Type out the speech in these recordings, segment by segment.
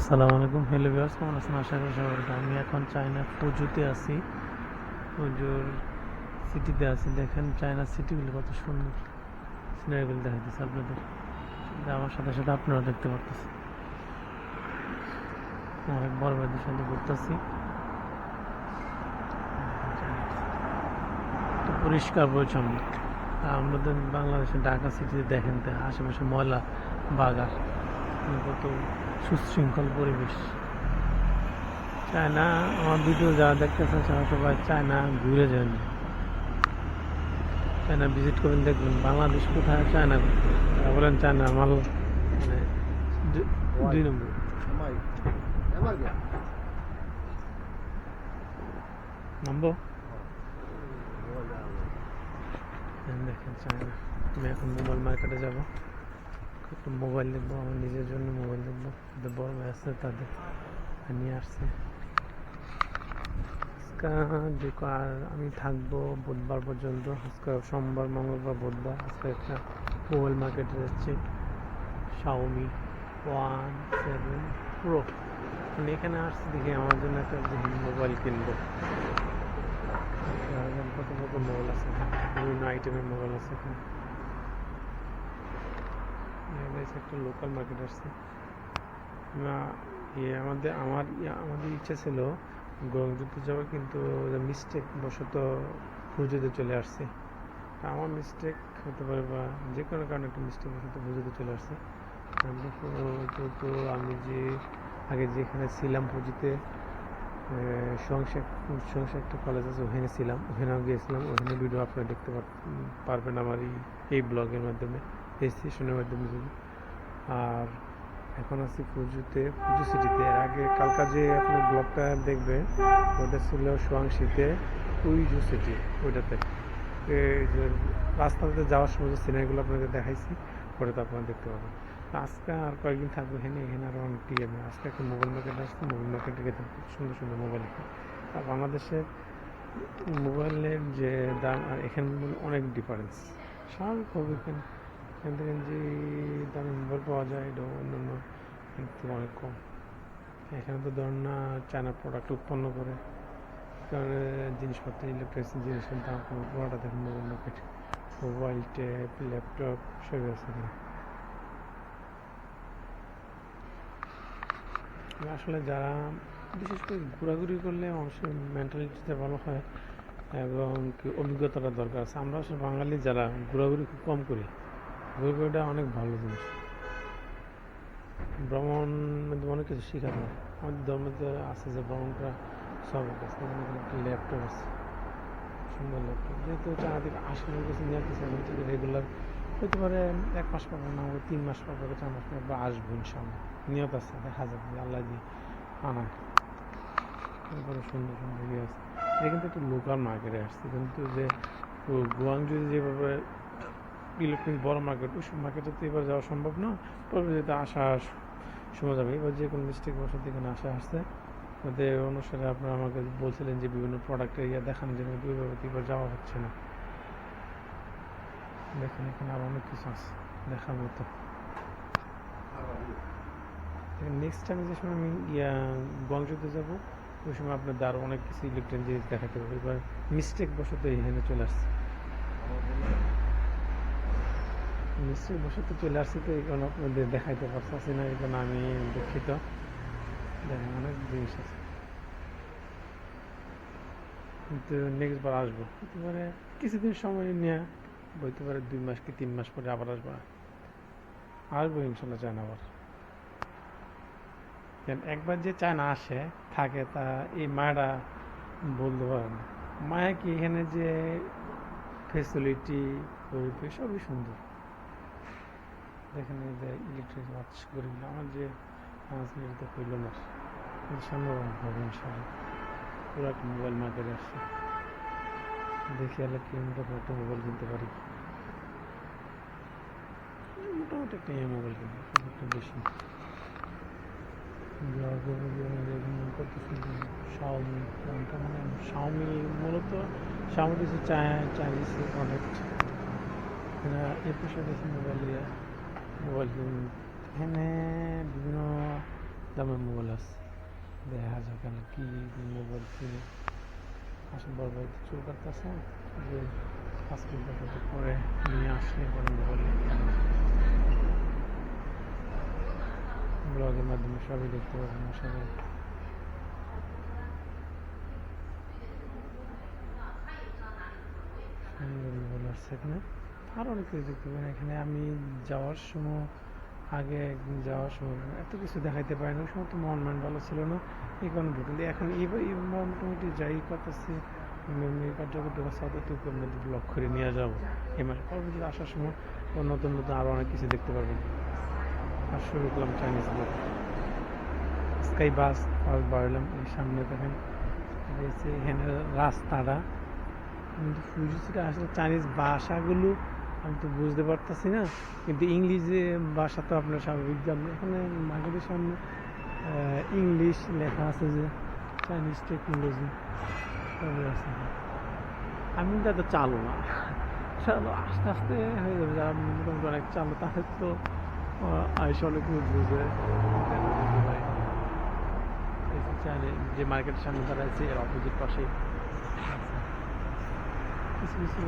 আসসালামু আলাইকুম। Hello viewers কেমন আছেন? আশা করি সবাই। আমি এখন চায়না ফুজুতে আছি। পুজোর সিটিতে আছি। দেখেন চায়না সিটিগুলো কত সুন্দর। সিনারিগুলো দেখাইতেছে আপনাদের। আমার সাথে সাথে আপনারা দেখতে পারতেছেন। অনেক বড় ভাইদের সাথে ঘুরতেছি। পরিষ্কার পরিচ্ছন্ন। আমাদের বাংলাদেশের ঢাকা সিটিতে দেখেন আশেপাশে ময়লা বাগার কত সুশৃঙ্খল পরিবেশ। চায়না, আমার ভিডিও যারা দেখতেছে তারা সবাই চায়না ঘুরে যান চায়না ভিজিট করবেন, দেখবেন বাংলাদেশ কোথায়, চায়না তারা বলেন চায়না মাল মানে দুই নম্বর? নামবো দেখেন চায়না, আমি এখন মোবাইল মার্কেটে যাব। একটু মোবাইল দেখব, আমার নিজের জন্য মোবাইল দেখব। যাদের বড় ভাই আছে তাদের নিয়ে আসছে। আর আমি থাকব বুধবার পর্যন্ত। আজকে সোমবার, মঙ্গলবার, বুধবার। আজকে একটা মোবাইল মার্কেটে যাচ্ছি। শাওমি ওয়ান সেভেন প্রো মানে এখানে আসছি দেখি আমার জন্য একটা মোবাইল কিনবো। কত কত মোবাইল আছে? বিভিন্ন আইটেমের মোবাইল আছে এখানে। একটা লোকাল মার্কেট আসছে। ইয়ে আমাদের, আমার ইয়ে আমাদের ইচ্ছা ছিল গরমযুক্ত যাওয়ার কিন্তু মিস্টেক বশত পুজোতে চলে আসছে। আমার মিস্টেক হতে পারে বা যে কোনো কারণে একটা মিস্টেক বশত পুজোতে চলে আসছে। আমরা তো- আমি যে, আগে যেখানে ছিলাম পুজোতে সংসার সংসার একটা কলেজ আছে, ওখানে ছিলাম, ওখানেও গিয়েছিলাম। ওখানে ভিডিও আপনারা দেখতে পারবেন আমার এই এই ব্লগের মাধ্যমে। এই সেশনের মাধ্যমে যদি আর এখন আছি পুজোতে পুজো সিটিতে এর আগে কালকা যে আপনার ব্লগটা দেখবে, ওটা ছিল সোয়াংশিতে পুইজু সিটি ওইটাতে। রাস্তাতে যাওয়ার সময় যে সিনারিগুলো আপনাদের দেখাইছি, ওটা তো আপনারা দেখতে পাবেন। আজকে আর কয়েকদিন থাকব, এখানে এখানে আরও অনেক টিএম আজকে একটা মোবাইল মার্কেট আসছে মোবাইল মার্কেটে গেছে খুব সুন্দর সুন্দর মোবাইল আর বাংলাদেশের মোবাইলের যে দাম, আর এখানে অনেক ডিফারেন্স স্বাভাবিক হবে এখানে? এখান থেকে যে দামে মোবাইল পাওয়া যায়, এটা অন্যান্য অনেক কম। এখানে তো ধরুন না চায়না প্রোডাক্ট উৎপন্ন করে। কারণ জিনিসপত্র ইলেকট্রিক্স জিনিসের দাম কম পুরোটা দেখুন mobile market mobile tab laptop সবই আছে এখানে। আসলে যারা, বিশেষ করে ঘোরাঘুরি করলে মানুষের মেন্টালিটিটা ভালো হয় এবং অভিজ্ঞতাটা দরকার আছে। আমরা আসলে বাঙালি যারা ঘোরাঘুরি খুব কম করি ঘোরাঘুরিটা অনেক ভালো জিনিস। ভ্রমণ অনেক কিছু শেখা যায় আমাদের ধর্মতে আছে যে ভ্রমণ করা সব আছে এখানে কিন্তু একটা ল্যাপটপ আছে, সুন্দর ল্যাপটপ যেহেতু থেকে আসানোর কাছে আসতেছে আমি থেকে রেগুলার হতে পারে এক মাস পাবো না তিন মাস পাবো চার মাস পাবো আসব ইনশাল্লাহ নিয়ত আছে, দেখা যাবে আল্লাহ দিয়ে আনা এরপরে সুন্দর সুন্দর ইয়ে আছে। এটা কিন্তু একটু লোকাল মার্কেটে আসছে, কিন্তু যে গুয়াংজু যেভাবে ইলেকট্রনিক বড় মার্কেট, ওই সব মার্কেটে তো এবার যাওয়া সম্ভব না। পরবর্তীতে আসা সময় যাবে। এবার যে কোনো মিস্টেক বসত এখানে আসা আসছে। ওদের অনুসারে আপনারা আমাকে বলছিলেন যে বিভিন্ন প্রোডাক্টের ইয়ে কিন্তু ওইভাবে তো এবার যাওয়া হচ্ছে না। দেখেন, এখানে আরও অনেক কিছু আছে। দেখার মতো। নেক্সট টাইম যে সময় আমি ইয়া গুয়াংজুতে যাব, ওই সময় আপনাদের আরও অনেক কিছু ইলেকট্রনিক জিনিস দেখাতে পারব এবার মিস্টেক বশত এখানে চলে আসছে। মিস্টেক বশত চলে আসছে তো আপনাদের দেখাইতে পারছি না, এই আমি দুঃখিত। দেখেন অনেক জিনিস আছে। কিন্তু নেক্সট বার আসব। হতে পারে কিছুদিন সময় নিয়ে বইতে পারে দুই মাস কি তিন মাস পরে আবার আসব আসব ইনশাল্লাহ চায় না আবার একবার যে চায় না আসে, থাকে, তা এই মায়েরা বলতে পারে না। মায়া কি এখানে যে ফেসিলিটি পরিবেশ, সবই সুন্দর। এই যে ইলেকট্রিক ওয়াচ করি আমার যে মিনিট হইল না। কিন্তু সম্ভব হবে ইনশাল্লাহ। পুরো একটা মোবাইল মার্কেটে আসছে। দেখি আলো কিলোমিটার পর একটা মোবাইল কিনতে পারি। মোটামুটি একটা ইয়ে মোবাইল খুব একটা বেশি শাওমি মানে মূলত কিছু দেখি মোবাইল মোবাইল এখানে বিভিন্ন দামের মোবাইল আছে। দেখা যাক না কি মোবাইল কিনে। আসলে বড় ভাই চুল কাটতেছে, যে পাঁচ মিনিট কত পরে নিয়ে আসলে পরে মোবাইল ব্লগের মাধ্যমে সবই দেখতে পাবেন সবাই। সুন্দর মোবাইল আসছে এখানে। আরও অনেক কিছু দেখতে পাবেন এখানে আমি যাওয়ার সময়, আগে একদিন যাওয়ার সময় এত কিছু দেখাইতে পারি না। সময় তো মন মান ভালো ছিল না। এই কারণে এখন এবার মোটামুটি যাই করতেছি যখন মধ্যে ব্লক করে নিয়ে যাব। এই মাসে পরবর্তীতে আসার সময় নতুন নতুন আরও অনেক কিছু দেখতে পারবেন আর শুরু করলাম Chinese blog sky bus first বাড়লাম এই সামনে দেখেন এখানে রাস্তাটা। কিন্তু আসলে চাইনিজ ভাষাগুলো আমি তো বুঝতে পারতেছি না। কিন্তু ইংলিশে ভাষা তো আপনার স্বাভাবিক জানবে এখানে মার্কেটের সামনে ইংলিশ লেখা আছে যে চাইনিজ টেকনোলজি আমি এত চালু না। চালু আস্তে আস্তে হয়ে যাবে। যারা মোটামুটি অনেক চালু, তাদের তো আইসা অনেক বুঝে। যে যে মার্কেটের সামনে তারা আছে এর অপোজিট পাশে। কিছু কিছু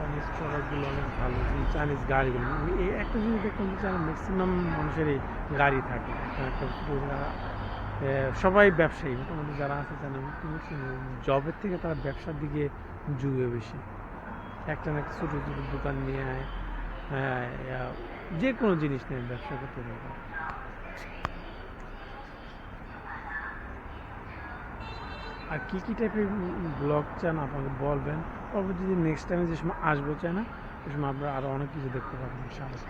চাইনিজ প্রোডাক্টগুলো অনেক ভালো চাইনিজ গাড়িগুলো। এই একটা জিনিস দেখলাম যে ম্যাক্সিমাম মানুষেরই গাড়ি থাকে, একটা সবাই ব্যবসায়ী, মোটামুটি যারা আছে জানে জবের থেকে তারা ব্যবসার দিকে যুগে বেশি। একটা না একটা ছোটো ছোটো দোকান নিয়ে হ্যাঁ যে কোনো জিনিস নিয়ে ব্যবসা করতে পারবে। আর কী কী টাইপের ব্লগ চান আপনাকে বলবেন? পরবর্তী যদি নেক্সট টাইমে যে সময় আসব চায় না, সে সময় আপনারা আরও অনেক কিছু দেখতে পাবেন, ইনশাআল্লাহ।